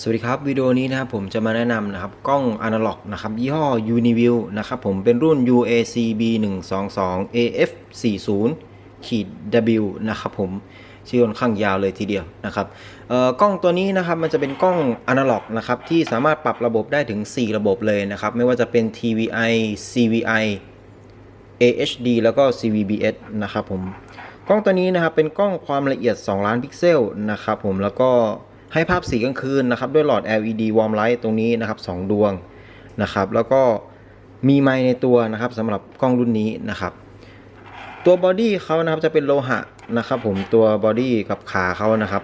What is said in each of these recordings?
สวัสดีครับวิดีโอนี้นะครับผมจะมาแนะนำนะครับกล้องอนาล็อกนะครับยี่ห้อ Uniview นะครับผมเป็นรุ่น UACB 122 AF 40ขีด W นะครับผมชื่อค่อนข้างยาวเลยทีเดียวนะครับเอ่อกล้องตัวนี้นะครับมันจะเป็นกล้องอนาล็อกนะครับที่สามารถปรับระบบได้ถึง 4 ระบบเลยนะครับไม่ว่าจะเป็น TVI CVI AHD แล้วก็ CVBS นะครับผมกล้องตัวนี้นะครับเป็นกล้องความละเอียด 2 ล้านพิกเซลนะครับผมแล้วก็ ให้ภาพสีกลางคืนนะครับด้วยหลอด LED warm light ตรงนี้นะครับ2ดวงนะครับ แล้วก็มีไมค์ในตัวนะครับสำหรับกล้องรุ่นนี้นะครับ ตัวบอดี้เขานะครับจะเป็นโลหะนะครับผมตัวบอดี้กับขาเขานะครับ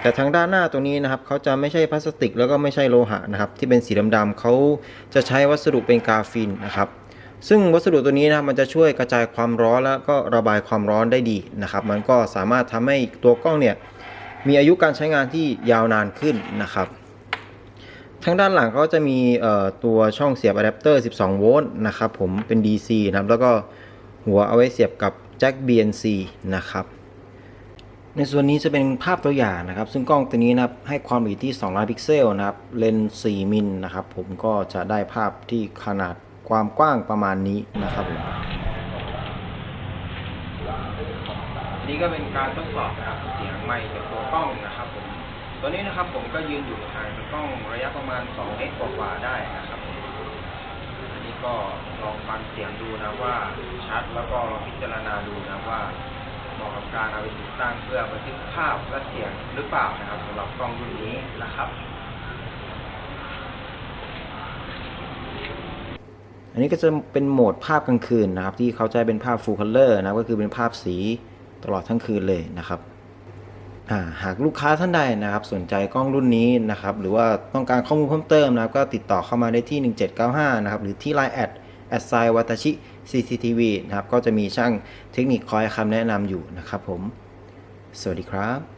แต่ทางด้านหน้าตรงนี้นะครับเขาจะไม่ใช่พลาสติก แล้วก็ไม่ใช่โลหะนะครับ ที่เป็นสีดำๆเขาจะใช้วัสดุเป็นกาฟินนะครับซึ่งวัสดุตัวนี้นะครับมันจะช่วยกระจายความร้อนแล้วก็ระบายความร้อนได้ดีนะครับ มันก็สามารถทำให้ตัวกล้องเนี่ย มีอายุการใช้งานที่ยาวนานขึ้นนะครับทางด้านหลังเขาจะมีตัวช่องเสียบอะแดปเตอร์ 12 โวลต์นะครับผมเป็น DC นะครับ แล้วก็หัวเอาไว้เสียบกับแจ็ค BNC นะครับ ในส่วนนี้จะเป็นภาพตัวอย่างนะครับ ซึ่งกล้องตัวนี้นะครับให้ความละเอียดที่ 2 ล้านพิกเซลนะครับ เลนส์4มิลนะครับ ผมก็จะได้ภาพที่ขนาดความกว้างประมาณนี้นะครับผม นี่ก็เป็นการทดสอบนะครับเสียงไมค์จากตัวกล้องนะครับผมตัวนี้นะครับผมก็ยืนอยู่ห่างจากกล้องระยะประมาณ2เมตรกว่าๆได้นะครับผมอันนี้ก็ลองฟังเสียงดูนะว่าชัดแล้วก็ลองพิจารณาดูนะว่าเหมาะกับการเอาไปติดตั้งเพื่อบันทึกภาพและเสียงหรือเปล่านะครับสำหรับกล้องรุ่นนี้นะครับ อันนี้ก็จะเป็นโหมดภาพกลางคืนนะครับ ที่เขาใช้เป็นภาพ full color นะครับก็คือเป็นภาพสี ตลอดทั้งคืนเลยนะครับาหากลูกค้าท่านใดนะครับ สนใจกล้องรุ่นนี้นะครับ หรือว่าต้องการข้อมูลเพิ่มเติมนะครับ ก็ติดต่อเข้ามาได้ที่ 1795 นะครับ หรือที่ Line แอดแอดไซวัตชิ CCTV นะครับ ก็จะมีช่างเทคนิคคอยคำแนะนำอยู่นะครับผม สวัสดีครับ